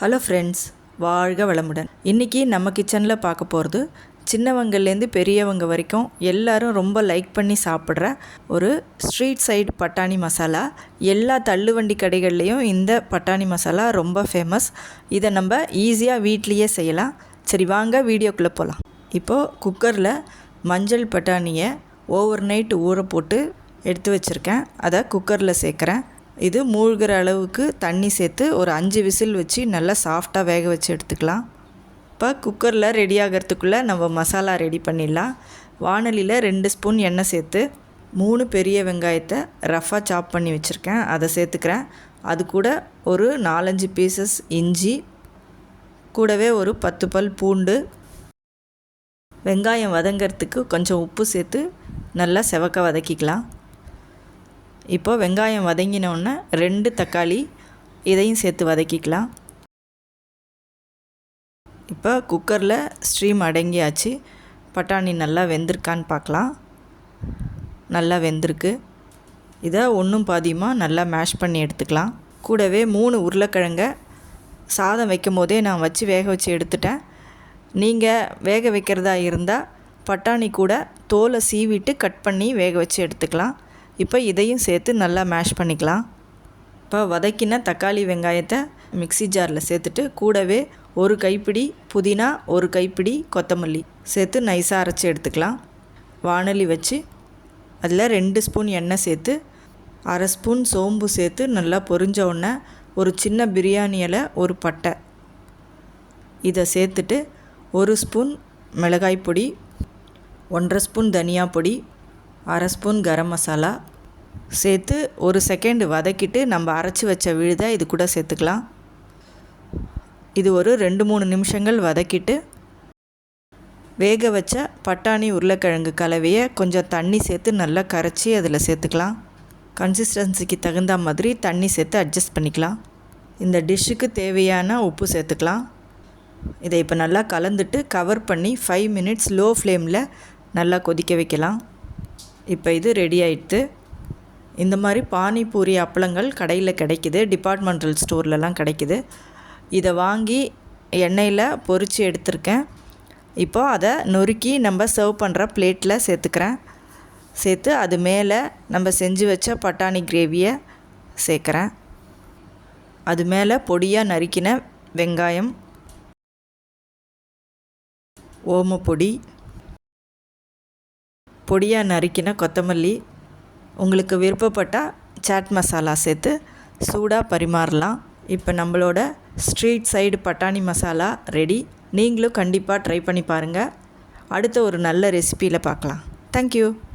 Hello friends வாழ்க வளமுடன். இன்றைக்கி நம்ம கிச்சனில் பார்க்க போகிறது சின்னவங்கள்லேருந்து பெரியவங்க வரைக்கும் எல்லாரும் ரொம்ப லைக் பண்ணி சாப்பிட்ற ஒரு ஸ்ட்ரீட் சைடு பட்டாணி மசாலா. எல்லா தள்ளுவண்டி கடைகள்லேயும் இந்த பட்டாணி மசாலா ரொம்ப ஃபேமஸ் இதை நம்ம ஈஸியாக வீட்லேயே செய்யலாம். சரி வாங்க வீடியோக்குள்ளே போகலாம் இப்போது குக்கரில் மஞ்சள் பட்டாணியை ஓவர் நைட் ஊற போட்டு எடுத்து வச்சுருக்கேன். அதை குக்கரில் சேர்க்குறேன். இது மூழ்கிற அளவுக்கு தண்ணி சேர்த்து ஒரு அஞ்சு விசில் வச்சு நல்லா சாஃப்டாக வேக வச்சு எடுத்துக்கலாம். இப்போ குக்கரில் ரெடி ஆகிறதுக்குள்ளே நம்ம மசாலா ரெடி பண்ணிடலாம். வானலியில் ரெண்டு ஸ்பூன் எண்ணெய் சேர்த்து மூணு பெரிய வெங்காயத்தை ரஃபாக சாப் பண்ணி வச்சுருக்கேன். அதை சேர்த்துக்கிறேன். அது கூட ஒரு நாலஞ்சு பீசஸ் இஞ்சி கூடவே ஒரு பத்து பல் பூண்டு. வெங்காயம் வதங்கிறதுக்கு கொஞ்சம் உப்பு சேர்த்து நல்லா செவக்க வதக்கிக்கலாம். இப்போ வெங்காயம் வதங்கினோடனே ரெண்டு தக்காளி இதையும் சேர்த்து வதக்கிக்கலாம். இப்போ குக்கரில் ஸ்ட்ரீம் அடங்கியாச்சு. பட்டாணி நல்லா வெந்திருக்கான்னு பார்க்கலாம். நல்லா வெந்திருக்கு. இதை ஒன்றும் பாதியமாக நல்லா மேஷ் பண்ணி எடுத்துக்கலாம். கூடவே மூணு உருளைக்கிழங்க சாதம் வைக்கும் போதே நான் வச்சு வேக வச்சு எடுத்துட்டேன். நீங்கள் வேக வைக்கிறதா இருந்தால் பட்டாணி கூட தோலை சீவிட்டு கட் பண்ணி வேக வச்சு எடுத்துக்கலாம். இப்போ இதையும் சேர்த்து நல்லா மேஷ் பண்ணிக்கலாம். இப்போ வதக்கின தக்காளி வெங்காயத்தை மிக்சி ஜாரில் சேர்த்துட்டு கூடவே ஒரு கைப்பிடி புதினா ஒரு கைப்பிடி கொத்தமல்லி சேர்த்து நைஸாக அரைச்சி எடுத்துக்கலாம். வானொலி வச்சு அதில் ரெண்டு ஸ்பூன் எண்ணெய் சேர்த்து அரை ஸ்பூன் சோம்பு சேர்த்து நல்லா பொரிஞ்ச உடனே ஒரு சின்ன பிரியாணி இலை ஒரு பட்டை. இதை சேர்த்துட்டு ஒரு ஸ்பூன் மிளகாய் பொடி ஒன்றரை ஸ்பூன் தனியா பொடி அரை ஸ்பூன் கரம் மசாலா சேர்த்து ஒரு செகண்ட் வதக்கிட்டு நம்ம அரைச்சி வச்ச விழுதை இது கூட சேர்த்துக்கலாம். இது ஒரு ரெண்டு மூணு நிமிஷங்கள் வதக்கிட்டு வேக வச்ச பட்டாணி உருளைக்கிழங்கு கலவையை கொஞ்சம் தண்ணி சேர்த்து நல்லா கரைச்சி அதில் சேர்த்துக்கலாம். கன்சிஸ்டன்சிக்கு தகுந்த மாதிரி தண்ணி சேர்த்து அட்ஜஸ்ட் பண்ணிக்கலாம். இந்த டிஷ்ஷுக்கு தேவையான உப்பு சேர்த்துக்கலாம். இதை இப்போ நல்லா கலந்துட்டு கவர் பண்ணி ஃபைவ் மினிட்ஸ் லோ ஃப்ளேமில் நல்லா கொதிக்க வைக்கலாம். இப்போ இது ரெடி ஆயிடுத்து. இந்த மாதிரி பானிபூரி அப்பளங்கள் கடையில் கிடைக்குது. டிபார்ட்மெண்டல் ஸ்டோர்லலாம் கிடைக்குது. இதை வாங்கி எண்ணெயில் பொறிச்சு எடுத்திருக்கேன். இப்போது அதை நொறுக்கி நம்ம சர்வ் பண்ணுற பிளேட்டில் சேர்த்துக்கிறேன். சேர்த்து அது மேலே நம்ம செஞ்சு வச்ச பட்டாணி கிரேவியை சேர்க்குறேன். அது மேலே பொடியாக நறுக்கின வெங்காயம் ஓமப்பொடி பொடியாக நறுக்கின கொத்தமல்லி உங்களுக்கு விருப்பப்பட்டால் சாட் மசாலா சேர்த்து சூடாக பரிமாறலாம். இப்போ நம்மளோட ஸ்ட்ரீட் சைடு பட்டாணி மசாலா ரெடி. நீங்களும் கண்டிப்பாக ட்ரை பண்ணி பாருங்கள் அடுத்த ஒரு நல்ல ரெசிப்பியில் பார்க்கலாம் தேங்க்யூ